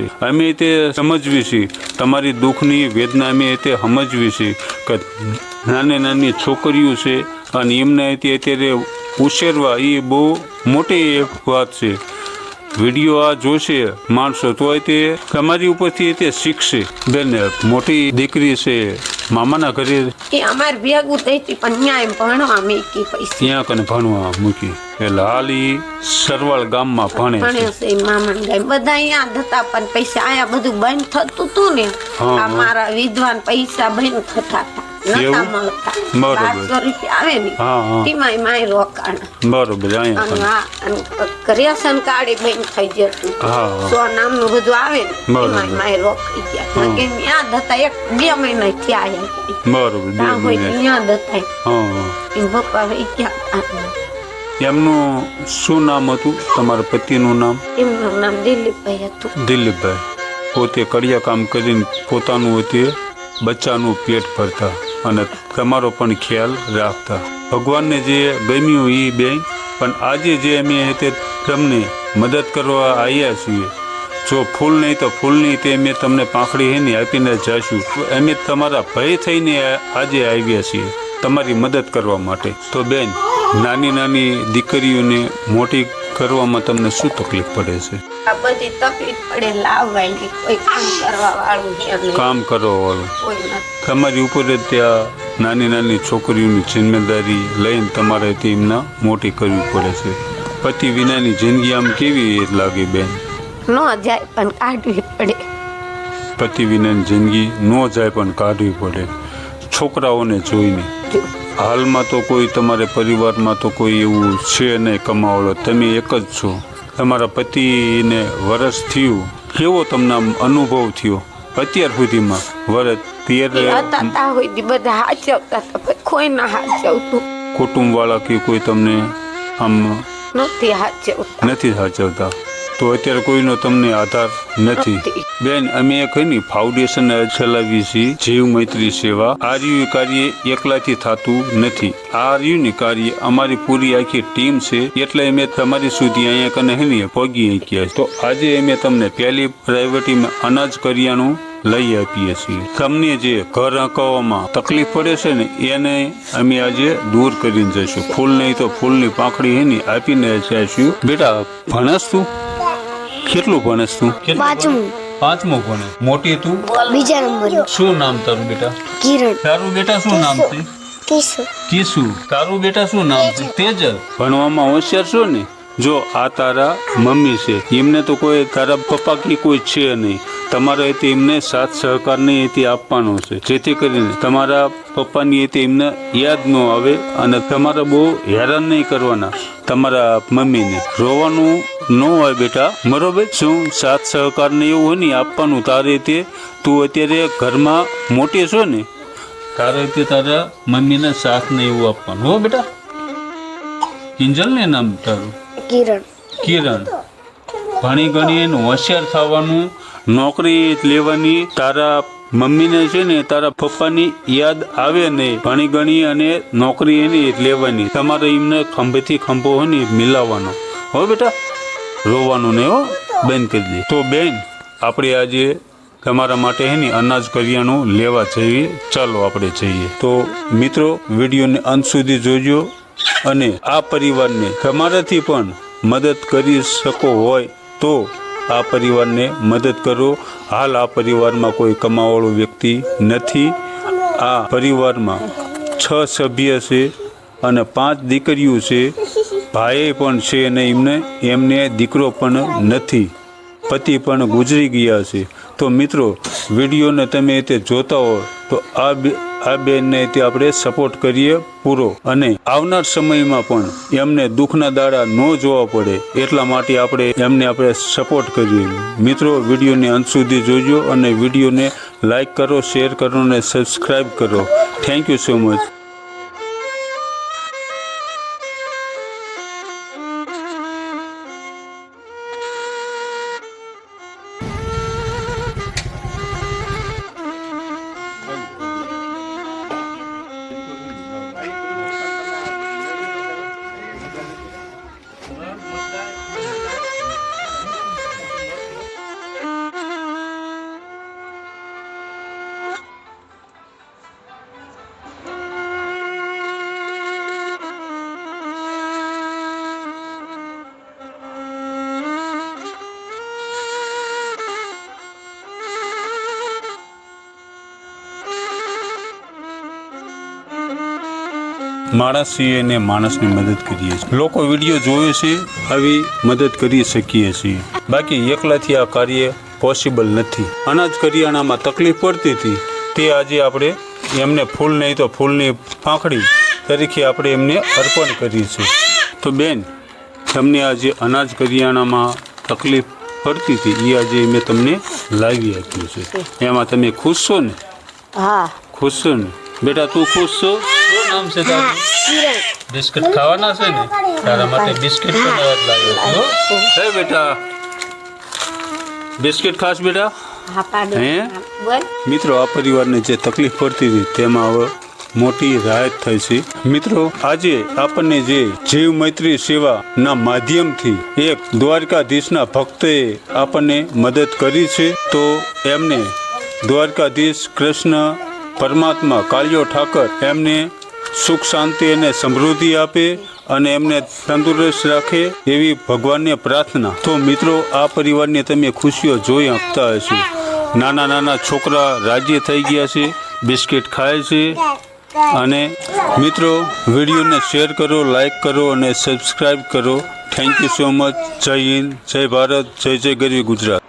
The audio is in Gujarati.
છે. અમે તે સમજવી છે. તમારી દુઃખની વેદના અમે તે સમજવી છે કે નાની નાની છોકરીઓ છે અને એમને તે અત્યારે ઉછેરવા એ બહુ મોટી એક વાત છે. વીડિયો આ જોશે માણસો તોય તે તમારી ઉપરથી તે શીખશે. બેન, મોટી દીકરી છે. મામાના ઘરે એ અમાર ભેગું થઈ હતી પણ ન્યાય ભણવા મૂકી પૈસા. ત્યાં કને ભણવા મૂકી એટલે હાલ ઈ સરવાળ ગામમાં ભણે ભણે છે મામા ગાય બધા અહીંયા હતા પણ પૈસા આયા બધું બંધ થતું હતું ને. આ મારા વિદ્વાન પૈસા બંધ થતા હતા. એવું? બરોબર. આવે ને. માય રોકાણ. બરોબર અહીંયા રેશન કાર્ડ બંધ થઈ જતું. સો નામનું બધું આવે ને. માય રોકાઈ ગયા. હતા એક બે મહિના થયા બરોબર બે ત્યાં હતા. હા હા. પપ્પા વહી ગયા એમનું શું નામ હતું? તમારા પતિનું નામ? એમનું નામ દિલીપભાઈ હતું. દિલીપભાઈ. પોતે કડિયા કામ કરીને પોતાનું તે બચ્ચાનું પેટ ભરતા. અને તમારો પણ ખ્યાલ રાખતા. ભગવાનને જે ગમ્યું એ બે પણ આજે જે અમે તે તમને મદદ કરવા આવ્યા છીએ, જો ફૂલ નહીં તો ફૂલની તે અમે તમને પાંખડી હેને આપીને જઈશું અમે તમારા ભય થઈને આજે આવ્યા છીએ, તમારી મદદ કરવા માટે. તો બેન, નાની નાની દીકરીઓને મોટી કરવામાં તમને શું તકલીફ પડે છે? આ બધી તકલીફ પડે લાવવાની કોઈ કામ કરવા વાળું છે. કામ કરવા વાળું તમારી ઉપર ત્યાં નાની નાની છોકરીઓની જિમ્મેદારી લઈને તમારે તેમને મોટી કરવી પડે છે. પતિ વિનાની જિંદગી આમ કેવી લાગે બેન? ન જાય પણ કાઢવી પડે. પતિ વિનાની જિંદગી ન જાય પણ કાઢવી પડે. છોકરાઓને જોઈને. હાલમાં તો કોઈ તમારે પરિવારમાં તો કોઈ એવું છે નહીં કમાવડો. તમે એક જ છો. તમારા પતિને વરસ થયું. કેવો તમને અનુભવ થયો? અત્યાર સુધીમાં વરસ કુટુંબ કુટુંબવાળા કે કોઈ તમને આમ નથી નથી સાચવતા તો અત્યારે કોઈનો તમને આધાર નથી. બેન, અમે એક એની ફાઉન્ડેશન ચલાવી છીએ, જીવ મૈત્રી સેવા. આ રહ્યું કાર્ય એકલાથી થતું નથી. આ રહ્યું કાર્ય અમારી પૂરી આખી ટીમ છે, એટલે અમે તમારી સુધી અહીંયા કને હેની પગી ગયા તો આજે અમે તમને પહેલી પ્રાઇવેટીમાં અનાજ કરિયાણું લઈ આપીએ છીએ. તમને જે ઘર આંકવામાં તકલીફ પડે છે ને, એને અમે આજે દૂર કરીને જઈશું. ફૂલ નહીં તો ફૂલની પાંખડી એની આપીને જઈશું. બેટા, ભણસ તું? કેટલું ભણસ તું? પાંચમું. પાંચમું ભણે. મોટી તું? બીજા નંબર. શું નામ તારું બેટા? કિરણ. તારું બેટા શું નામ છે? કિશુ. તારું બેટા શું નામ છે? તેજલ. ભણવામાં હોશિયાર છો ને? જો આ તારા મમ્મી છે એમને તો કોઈ તારા પપ્પા કે કોઈ છે નહીં. તમારે તે એમને સાથ સહકારની એથી આપવાનો છે. જેથી કરીને તમારા પપ્પાની એથી એમને યાદ ન આવે અને તમારે બહુ હેરાન નહીં કરવાના તમારા મમ્મીને. રોવાનું ન હોય બેટા બરોબર? શું સાથ સહકારને એવું હોય ને આપવાનું? તારે તે તું અત્યારે ઘરમાં મોટી છો ને તારે તે તારા મમ્મીને સાથ ને એવું આપવાનું. હો બેટા. કિંજલ ને નામ તારું? કિરણ. કિરણ. ભણી ગણી એનું હોશિયાર થવાનું નોકરી લેવાની તારા મમ્મીને છે ને, તારા પપ્પાની યાદ આવે નહીં ભણી ગણી અને નોકરી એની લેવાની. તમારે એમને ખંભેથી ખંભો હોય ને, મિલાવવાનો. હો બેટા, રોવાનું નહીં હો, બેન કરી દે. તો બેન, આપણે આજે તમારા માટે હે ને, અનાજ કરિયાણું લેવા જઈએ. ચાલો આપણે જઈએ. તો મિત્રો, વિડીયોને અંત સુધી જોજો અને આ પરિવારને તમારાથી પણ મદદ કરી શકો હોય તો આ પરિવારને મદદ કરો. હાલ આ પરિવારમાં કોઈ કમાવાળો વ્યક્તિ નથી. આ પરિવારમાં છ સભ્ય છે અને પાંચ દીકરીઓ છે. ભાઈ પણ છે અને એમને એમને દીકરો પણ નથી. પતિ પણ ગુજરી ગયા છે. તો મિત્રો, વિડીયોને તમે તે જોતા હો, તો આ આ બેનને તે આપણે સપોર્ટ કરીએ પૂરો. અને આવનાર સમયમાં પણ એમને દુઃખના દાડા ન જોવા પડે, એટલા માટે આપણે એમને આપણે સપોર્ટ કરીએ. મિત્રો, વિડીયોને અંત સુધી જોજો અને વિડીયોને લાઇક કરો શેર કરો અને સબસ્ક્રાઈબ કરો. થેન્ક યુ સો મચ માણસ છીએ અને માણસની મદદ કરીએ છીએ. લોકો વીડિયો જોવે છે આવી મદદ કરી શકીએ છીએ. બાકી એકલાથી આ કાર્ય પોસિબલ નથી. અનાજ કરિયાણામાં તકલીફ પડતી હતી તે આજે આપણે એમને ફૂલ નહીં તો ફૂલની પાંખડી તરીકે આપણે એમને અર્પણ કરી છે. તો બેન તમને આજે અનાજ કરિયાણામાં તકલીફ પડતી હતી એ આજે મેં તમને લાવી આપ્યું છે. એમાં તમે ખુશ છો ને? હા. ખુશ છો ને? બેટા તું ખુશ છો? શું નામ છે તારું? બિસ્કિટ ખાવાના છે ને? તારા માટે બિસ્કિટ પણ લાવ્યો છું હે. બેટા. બિસ્કિટ ખાસ બેટા? હે? મિત્રો આ પરિવારને જે તકલીફ પડતી હતી તેમાં હવે મોટી રાહત થઈ છે. મિત્રો આજે આપણને જે જીવ મૈત્રી સેવાના માધ્યમથી એક દ્વારકાધીશના ભક્તે આપણને મદદ કરી છે તો એમને દ્વારકાધીશ કૃષ્ણ પરમાત્મા કાળિયો ઠાકર એમને સુખ, શાંતિ અને સમૃદ્ધિ આપે અને એમને તંદુરસ્ત રાખે એવી ભગવાનને પ્રાર્થના. તો મિત્રો, આ પરિવારની તમે ખુશીઓ જોઈ આપતા હશો. નાના નાના છોકરા રાજ્ય થઈ ગયા છે, બિસ્કિટ ખાય છે. અને મિત્રો, વિડીયોને શેર કરો, લાઈક કરો અને સબસ્ક્રાઈબ કરો. થેન્ક યુ સો મચ જય હિન્દ, જય ભારત, જય જય ગરવી ગુજરાત.